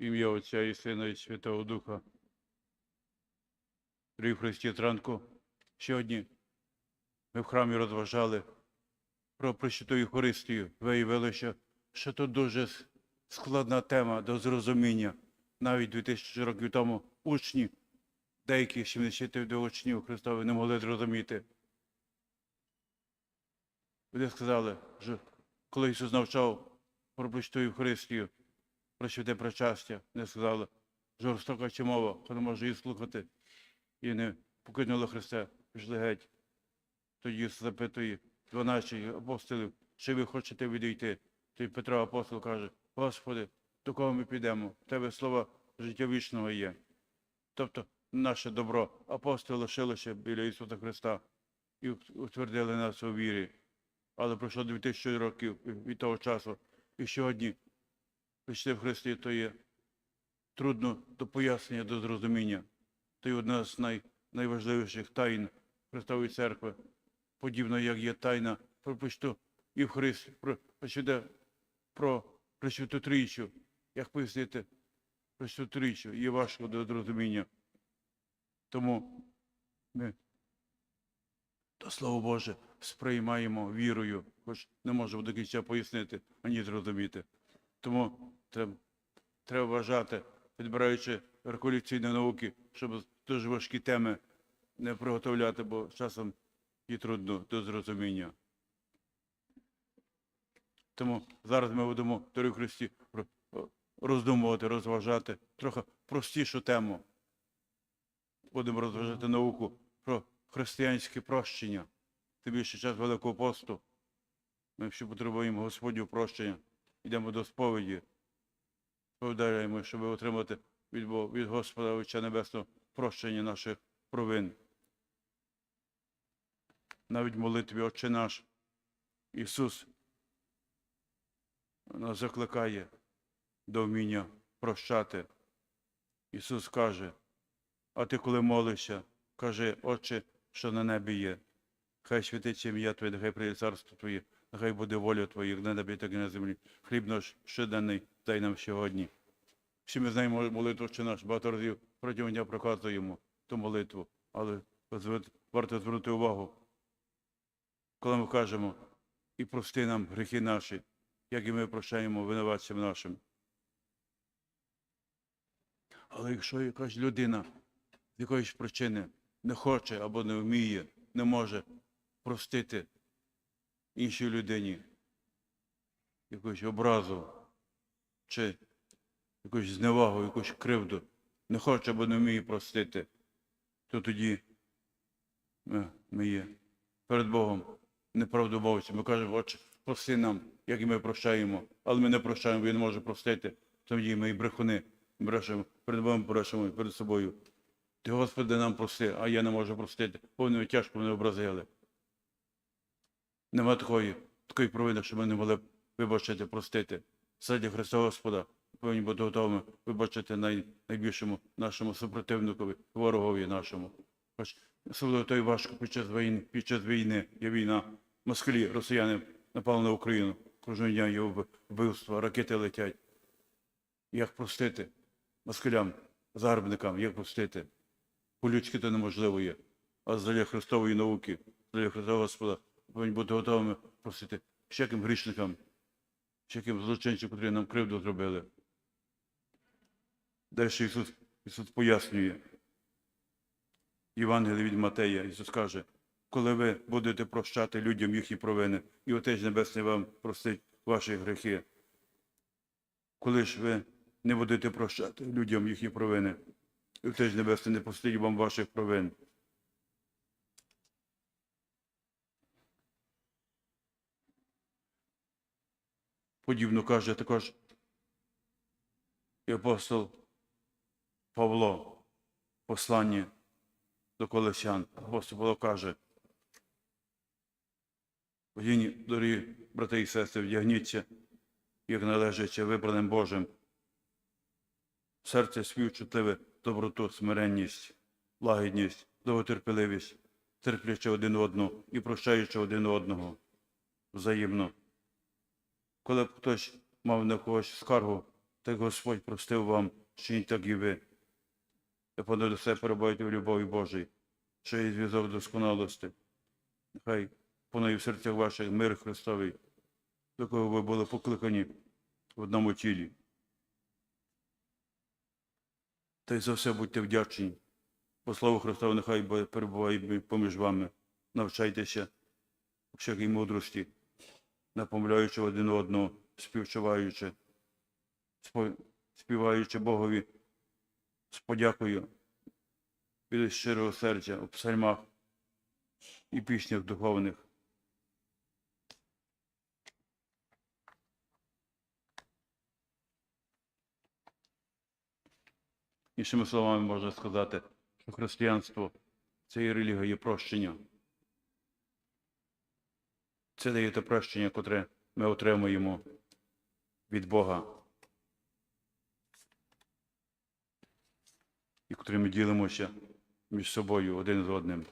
Ім'я Отця і Сина і Святого Духа. Дорогі Христі зранку. Сьогодні ми в храмі розважали про Пресвяту Євхаристію. Виявили, що, тут дуже складна тема до зрозуміння. Навіть 2000 років тому учні, деякі 72 учнів Христових не могли зрозуміти. Вони сказали, що коли Ісус навчав про Пресвяту Євхаристію, про святе причастя, не сказали, жорстока чи мова, хто не може її слухати, і не покинули Христа, пішли геть. Тоді запитує 12 апостолів, чи ви хочете відійти? Тоді Петро апостол каже, Господи, до кого ми підемо? В Тебе слова життя вічного є. Тобто наше добро апостоли лишилося біля Ісуса Христа і утвердили нас у вірі. Але пройшло 2000 років від того часу. І сьогодні прийшли в Христі, то є трудно до пояснення, до зрозуміння. То є одна з най, найважливіших тайн Христової церкви, подібно як є тайна про Пречту і в Христі, про Пресвяте, про Пресвяту Трійцю. Як пояснити Пресвяту Трійцю, є важко до зрозуміння. Тому ми то Слово Боже сприймаємо вірою, хоч не можемо до кінця пояснити, ані зрозуміти. Тому треба, треба вважати, підбираючи реколекційні науки, щоб дуже важкі теми не приготовляти, бо часом і трудно до зрозуміння. Тому зараз ми будемо, дорогі Христі, роздумувати, розважати трохи простішу тему. Будемо розважати науку про християнське прощення. Тим більше час Великого посту. Ми всі потребуємо Господнього прощення. Йдемо до сповіді. Сповідаємо, щоб отримати від, Бо- від Господа Отця Небесного прощення наших провин. Навіть в молитві Отче наш Ісус нас закликає до вміння прощати. Ісус каже, а ти коли молишся, кажи, Отче, що на небі є. Хай святиться ім'я Твоє, нехай прийде царство Твоє, нехай буде воля Твоя, як на небі, так і на землі. Хліб наш щоденний дай нам сьогодні. Всі ми знаємо молитву чи наш, багато разів протягом дня проказуємо ту молитву, але варто звернути увагу, коли ми кажемо, і прости нам гріхи наші, як і ми прощаємо винуватцям нашим. Але якщо якась людина з якоїсь причини не хоче або не вміє, не може простити іншій людині якусь образу чи якусь зневагу, якусь кривду, не хоче або не вміє простити, то тоді ми, ми є перед Богом неправдобовці. Ми кажемо, отче, прости нам, як і ми прощаємо, але ми не прощаємо, він може простити. Тоді ми і брехуни брешемо, перед Богом брешемо перед собою. Ти, Господи, нам прости, а я не можу простити, бо вони тяжко мене образили. Нема такої, такої провини, що ми не могли вибачити, простити. Саді Христа Господа повинні бути готовими вибачити най, найбільшому нашому супротивникові, ворогові нашому. Хоч особливо той важко під час війни, під час війни є війна. Москалі, росіяни напали на Україну. Кожного дня є вбивства, ракети летять. Як простити москалям, загарбникам, як простити? По-людськи то неможливо є. А заля Христової науки, заля Христа Господа, повинні бути готовими простити всяким грішникам, всяким злочинцям, котрі нам кривду зробили. Далі Ісус, Ісус пояснює. Євангеліє від Матея, Ісус каже, коли ви будете прощати людям їхні провини, і Отець Небесний вам простить ваші гріхи. Коли ж ви не будете прощати людям їхні провини, і Отець Небесний не простить вам ваших провин. Подібно каже також і апостол Павло, в посланні до колесян. Апостол Павло каже, «Вдягні, дорогі брати і сестри, вдягніться, як належиться вибраним Божим. Серце співчутливе, доброту, смиренність, лагідність, довготерпеливість, терплячи один одного і прощаючи один одного взаємно. Коли б хтось мав на когось скаргу так Господь простив вам, чиніть так і ви. Та понад усе перебувайте в любові Божій, що є зв'язок досконалості. Нехай понад в серцях ваших мир Христовий, до кого ви були покликані в одному тілі. Та й за все будьте вдячні. По слову Христову, нехай перебуває поміж вами. Навчайтеся всякій мудрості, напомляючи один одного, співчуваючи, співаючи Богові з подякою від щирого серця у псальмах і піснях духовних. Іншими словами можна сказати, що християнство це є релігія прощення. Це дає те прощення, котре ми отримуємо від Бога. І котре ми ділимося між собою один з одним.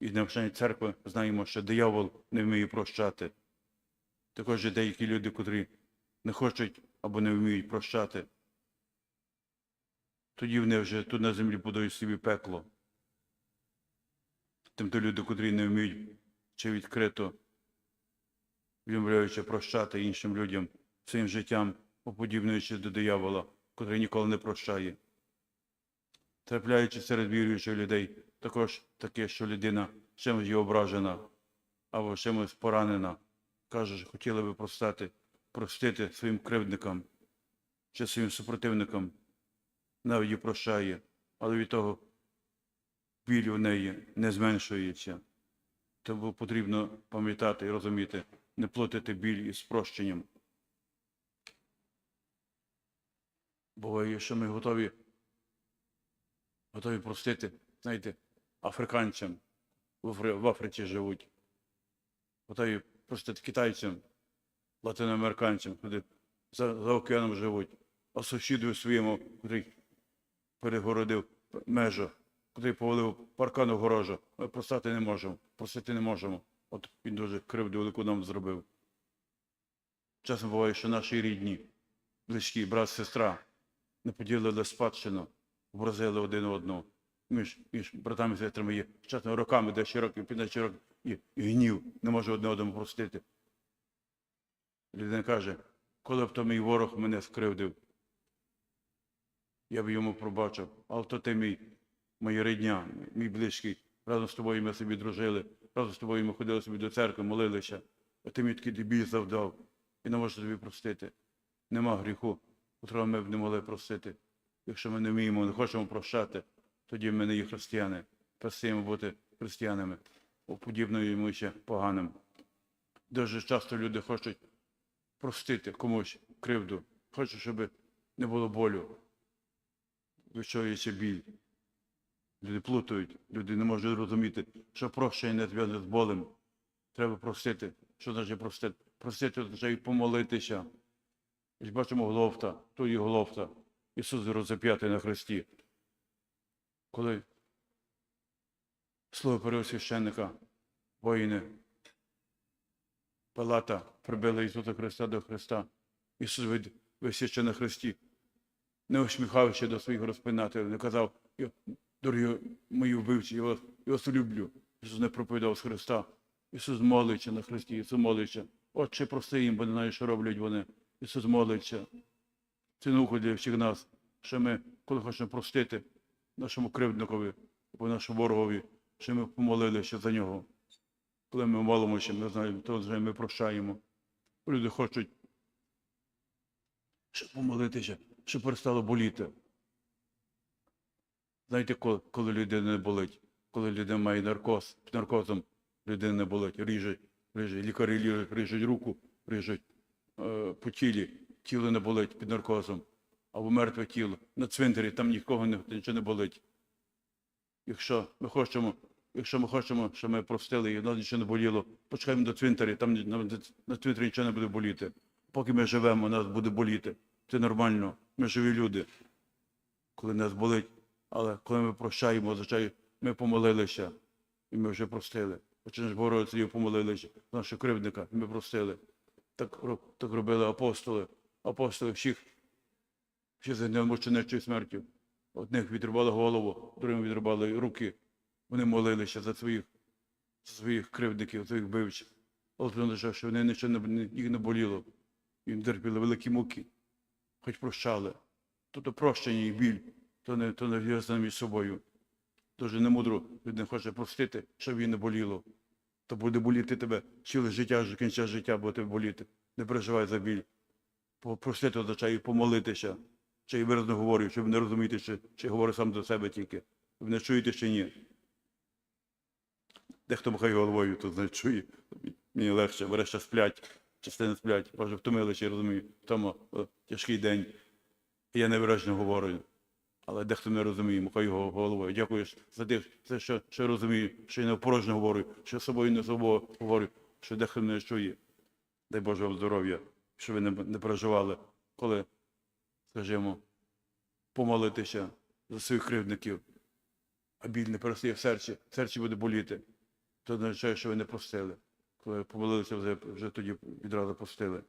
І навчання церкви знаємо, що диявол не вміє прощати. Також є деякі люди, котрі не хочуть або не вміють прощати. Тоді вони вже тут на землі будують собі пекло. Тимто люди, котрі не вміють чи відкрито, відмовляючи прощати іншим людям своїм життям, уподібнюючи до диявола, котрий ніколи не прощає. Трапляючи серед віруючих людей, також таке, що людина чимось є ображена або чимось поранена, каже, що хотіла би простати, простити своїм кривдникам чи своїм супротивникам, навіть і прощає, але від того біль у неї не зменшується. Тому потрібно пам'ятати і розуміти, не плутати біль із прощенням. Буває, що ми готові, готові простити, знаєте, африканцям в в Африці живуть, готові простити китайцям, латиноамериканцям, куди за, за океаном живуть, а сусіду своєму, який перегородив межу, котрий повалив паркан огорожу, ми простати не можемо, просити не можемо. От він дуже кривду велику нам зробив. Часом буває, що наші рідні, близькі, брат, сестра, не поділили спадщину, образили один одного. Між, між братами і сестрами є часом роками, 10 років, 15 років, і, і гнів, не може одне одному простити. Людина каже, коли б то мій ворог мене скривдив, я б йому пробачив. Але то ти мій, моя рідня, мій близький. Разом з тобою ми собі дружили, разом з тобою ми ходили собі до церкви, молилися. А ти мені такий дебіль завдав. І не можу тобі простити. Нема гріху, котрого ми б не могли простити. Якщо ми не вміємо, не хочемо прощати, тоді ми не є християни. Перестаємо бути християнами, уподібнуємося поганим. Дуже часто люди хочуть простити комусь кривду, хочуть, щоб не було болю відчується біль. Люди плутають, люди не можуть зрозуміти, що прощення не зв'язане з болем. Треба простити. Що значить простити? Простити означає помолитися. Ось бачимо Голофта, то є Голофта. Ісус розап'ятий на хресті. Коли слово первосвященника, воїни, Палата прибили Ісуса Христа до Христа. Ісус від- на хресті не усміхався до своїх розпинателів, не казав, «Я- дорогі мої вбивці, я вас, я вас люблю. Ісус не проповідав з Христа. Ісус молиться на Христі, Ісус молиться. Отче, прости їм, бо не знаю, що роблять вони. Ісус молиться. Це наука для всіх нас, що ми, коли хочемо простити нашому кривдникові або нашому ворогові, що ми помолилися за нього. Коли ми молимося, ми знаємо, то вже ми прощаємо. Люди хочуть щоб помолитися, щоб перестало боліти. Знаєте, коли, коли людина не болить, коли людина має наркоз, під наркозом людина не болить, ріжуть, ріжуть, лікарі ріжуть, ріжуть руку, ріжуть е, по тілі, тіло не болить під наркозом, або мертве тіло. На цвинтарі там нікого не, нічого не болить. Якщо ми хочемо, якщо ми хочемо, щоб ми простили і нас нічого не боліло, почекаємо до цвинтарі, там на, на цвинтарі нічого не буде боліти. Поки ми живемо, нас буде боліти. Це нормально. Ми живі люди. Коли нас болить, але коли ми прощаємо, означає, ми помолилися, і ми вже простили. Хоча ж Богородицею помолилися, нашого кривдника, і ми простили. Так, так робили апостоли. Апостоли всіх, всі замученичою смертю. Одних відрубали голову, другим відрубали руки. Вони молилися за своїх, за своїх кривдників, своїх бивчих. Але що вони нічого не- їх не боліло. Їм терпіли великі муки, хоч прощали. Тобто прощення і біль, то не, то не зв'язано між собою. Дуже немудро людина хоче простити, щоб їй не боліло. То буде боліти тебе ціле життя, до кінця життя буде тебе боліти. Не переживай за біль. Простити означає і помолитися. Чи й виразно говорю, щоб не розуміти, чи, чи говорю сам до себе тільки. Ви не чуєте чи ні. Дехто махає головою, то не чує. Мені легше, врешті сплять, частина сплять, може втомилися, я розумію. Тому тяжкий день. І я невиражно говорю. Але дехто не розуміє, махаю го- головою. Дякую за за що, що розумію, що я не порожньо говорю, що собою не собою говорю, що дехто не чує. Дай Боже вам здоров'я, щоб ви не, не переживали, коли, скажімо, помолитися за своїх кривдників, а біль не перестає в серці, серці буде боліти. То означає, що ви не простили. Коли помолилися, вже, вже тоді відразу простили.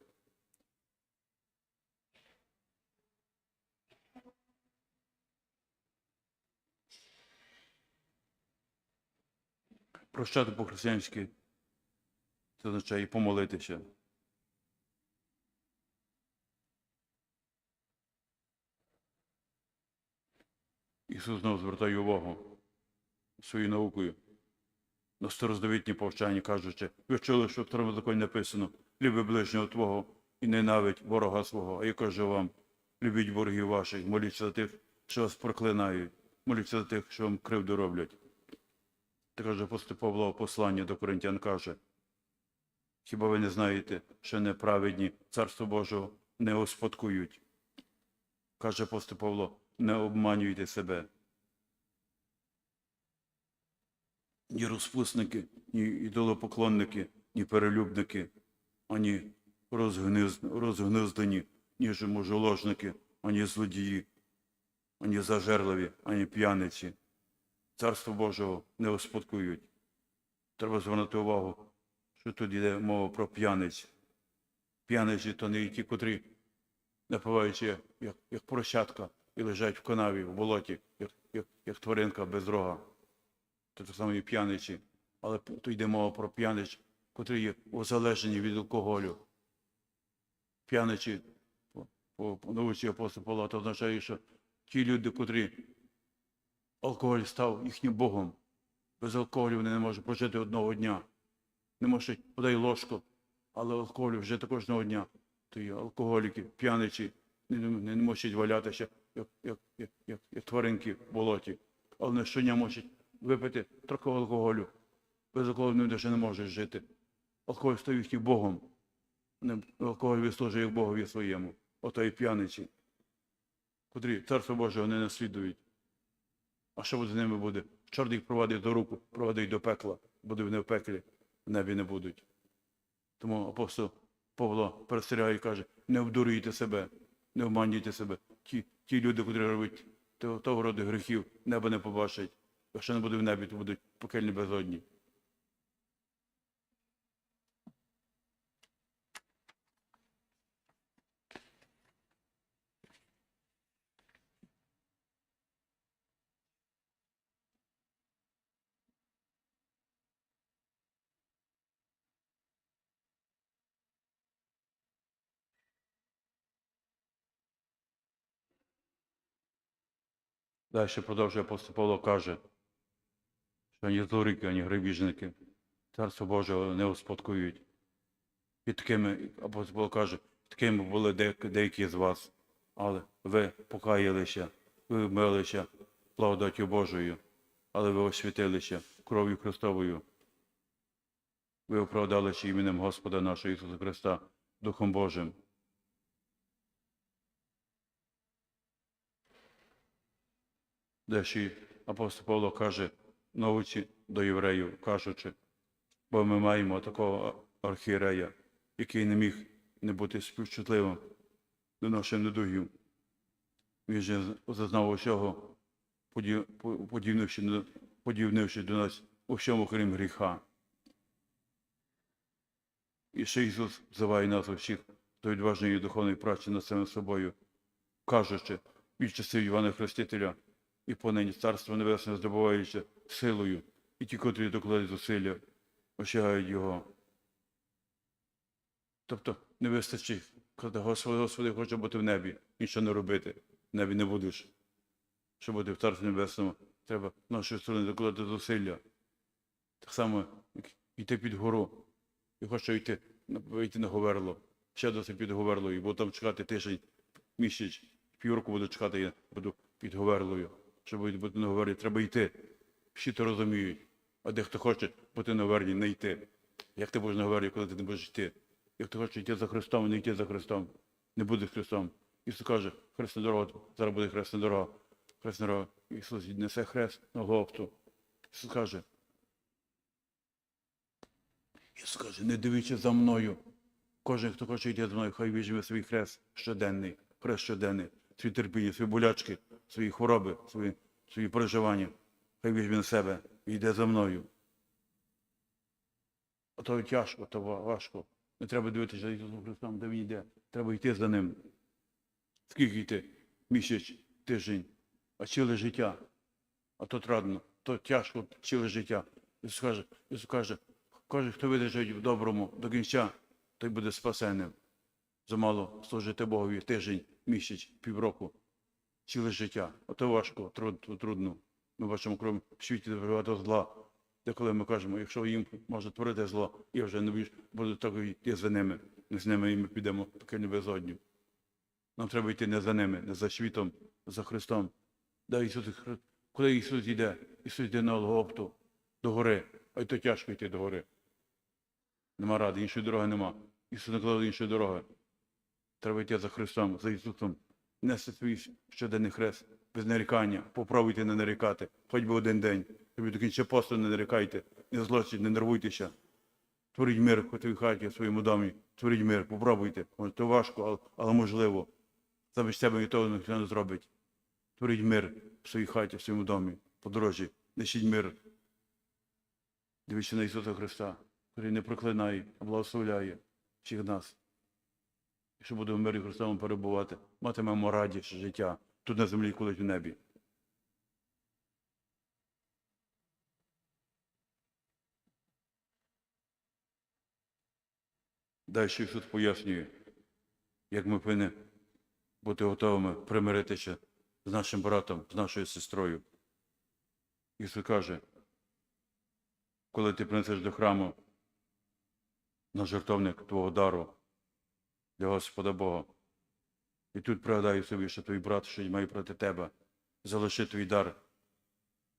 Прощати по-християнськи, це означає помолитися. Ісус знову звертає увагу своєю наукою на староздовітні повчання, кажучи, ви чули, що в законі написано, люби ближнього твого і ненавидь ворога свого. А я кажу вам, любіть ворогів ваших, моліться за тих, що вас проклинають, моліться за тих, що вам кривду роблять. Також апостол Павло в посланні до Коринтян каже, хіба ви не знаєте, що неправедні Царство Божого не успадкують? Каже апостол Павло, не обманюйте себе. Ні розпусники, ні ідолопоклонники, ні перелюбники, ані розгниз... розгниздані, ні ж мужоложники, ані злодії, ані зажерливі, ані п'яниці. Царство Божого не успадкують. Треба звернути увагу, що тут йде мова про п'яниць. П'яниці то не ті, котрі напиваються як, як прощатка і лежать в канаві, в болоті, як, як, як тваринка без рога. То так само і п'яниці. Але тут йде мова про п'яниць, котрі є узалежені від алкоголю. П'яничі по, по науці апостола Павла, то означає, що ті люди, котрі алкоголь став їхнім Богом. Без алкоголю вони не можуть прожити одного дня. Не можуть подай ложку, але алкоголю вже також одного дня. То є алкоголіки, п'яничі, не, не, не можуть валятися, як, як, як, як, як тваринки в болоті. Але не щодня можуть випити трохи алкоголю. Без алкоголю вони вже не можуть жити. Алкоголь став їхнім Богом. Алкоголь вислужує Богові своєму. Ото і п'яниці, котрі царство Божого не наслідують. А що буде з ними буде? Чорт їх провадить до руку, провадить до пекла. Буде вони в пеклі, в небі не будуть. Тому апостол Павло перестерігає і каже, не обдурюйте себе, не обманюйте себе. Ті, ті люди, котрі роблять того, роду гріхів, небо не побачать. Якщо не буде в небі, то будуть пекельні безодні. Далі продовжує апостол Павло каже, що ані злорики, ані грабіжники Царство Божого не успадкують. І такими, апостол Павло каже, такими були деякі, з вас, але ви покаялися, ви вмилися благодаттю Божою, але ви освятилися кров'ю Христовою. Ви оправдалися іменем Господа нашого Ісуса Христа, Духом Божим. Далі апостол Павло каже науці до євреїв, кажучи, бо ми маємо такого архієрея, який не міг не бути співчутливим до наших недугів. Він же зазнав усього, подібнивши, подібнивши до нас у всьому, крім гріха. І ще Ісус взиває нас усіх до відважної духовної праці над самим собою, кажучи від часів Івана Хрестителя і понині Царство Небесне здобуваючи силою, і ті, котрі докладуть зусилля, осягають Його. Тобто не вистачить, коли Господи, Господи, хочу бути в небі, нічого не робити. В небі не будеш. Щоб бути в Царстві Небесному, треба нашої сторони докладати зусилля. Так само, як йти під гору. І хочу йти, вийти на Говерло. Ще досить під Говерлою. Буду там чекати тиждень, місяць, півроку буду чекати, я буду під Говерлою. Щоб бути на Говерлі, треба йти. Всі то розуміють. А дехто хоче бути на Говерлі, не йти. Як ти будеш на Говерлі, коли ти не будеш йти? Як ти хочеш йти за Христом, не йти за Христом. Не буде Христом. Ісус каже, хресна дорога, зараз буде хресна дорога. Хресна дорога. Ісус несе хрест на Голгофту. Ісус каже, Ісус каже, не дивіться за мною. Кожен, хто хоче йти за мною, хай візьме свій хрест щоденний, хрест щоденний, свої терпіння, свої болячки, свої хвороби, свої, свої переживання. Хай візьме на себе і йде за мною. А то тяжко, то важко. Не треба дивитися за Ісусом Христом, де він йде. Треба йти за ним. Скільки йти? Місяць, тиждень, а ціле життя. А то трудно, то тяжко ціле життя. Ісус каже, Ісус каже, кожен, хто видержить в доброму до кінця, той буде спасенним. Замало служити Богові тиждень, місяць, півроку, ціле життя. А то важко, труд, трудно. Ми бачимо, крім в світі багато зла. Деколи ми кажемо, якщо їм може творити зло, я вже не буду так йти за ними. Не з ними і ми підемо в пекельну безодню. Нам треба йти не за ними, не за світом, а за Христом. Да, Ісус, коли Ісус йде, Ісус йде на Голгофту, до гори, а й то тяжко йти до гори. Нема ради, іншої дороги нема. Ісус не кладе іншої дороги. Треба йти за Христом, за Ісусом, нести свій щоденний хрест, без нарікання, попробуйте не нарікати, хоч би один день. Тобі до кінця посту не нарікайте, не злочіть, не нервуйтеся. Творіть мир в хаті, в своєму домі, творіть мир, попробуйте. Може, то важко, але, можливо. Замість тебе ніхто ніхто не зробить. Творіть мир в своїй хаті, в своєму домі, по дорожі. Несіть мир. Дивіться на Ісуса Христа, який не проклинає, а благословляє всіх нас. Якщо будемо в мирі Христовому перебувати, матимемо радість життя тут на землі, колись в небі. Далі Ісус пояснює, як ми повинні бути готовими примиритися з нашим братом, з нашою сестрою. Ісус каже, коли ти принесеш до храму на жертовник твого дару для Господа Бога, і тут пригадай собі, що твій брат що має проти тебе, залиши твій дар.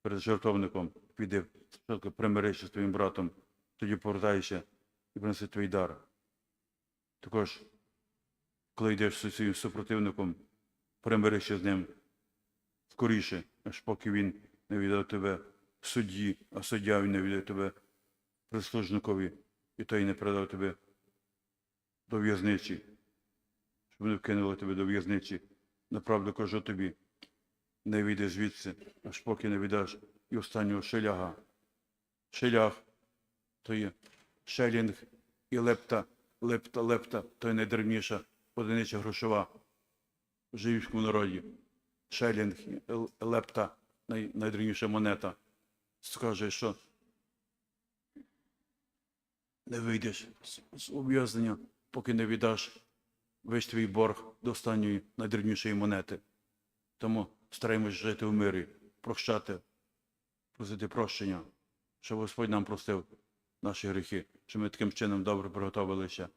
Перед жертовником, піди спочатку примирися з твоїм братом, тоді повертайся і принеси твій дар. Також, коли йдеш зі своїм супротивником, примирися з ним скоріше, аж поки він не віддав тебе судді, а суддя він не віддав тебе прислужникові, і той не передав тебе до в'язниці, не вкинули тебе до в'язниці. Направду кажу тобі, не вийди звідси, аж поки не віддаш і останнього шеляга. Шелях то є шелінг і лепта, лепта, лепта, то є найдревніша одиниця грошова в живівському народі. Шелінг, лепта, най, найдревніша монета. Скаже, що не вийдеш з ув'язнення, поки не віддаш весь твій борг до останньої найдревнішої монети. Тому стараємось жити в мирі, прощати, просити прощення, щоб Господь нам простив наші гріхи, щоб ми таким чином добре приготувалися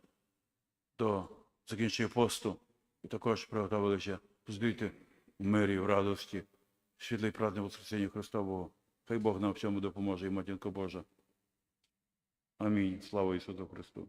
до закінчення посту і також приготувалися здійти в мирі, в радості, світлий праздник Воскресіння Христового. Хай Бог нам в цьому допоможе і матінко Божа. Амінь. Слава Ісусу Христу.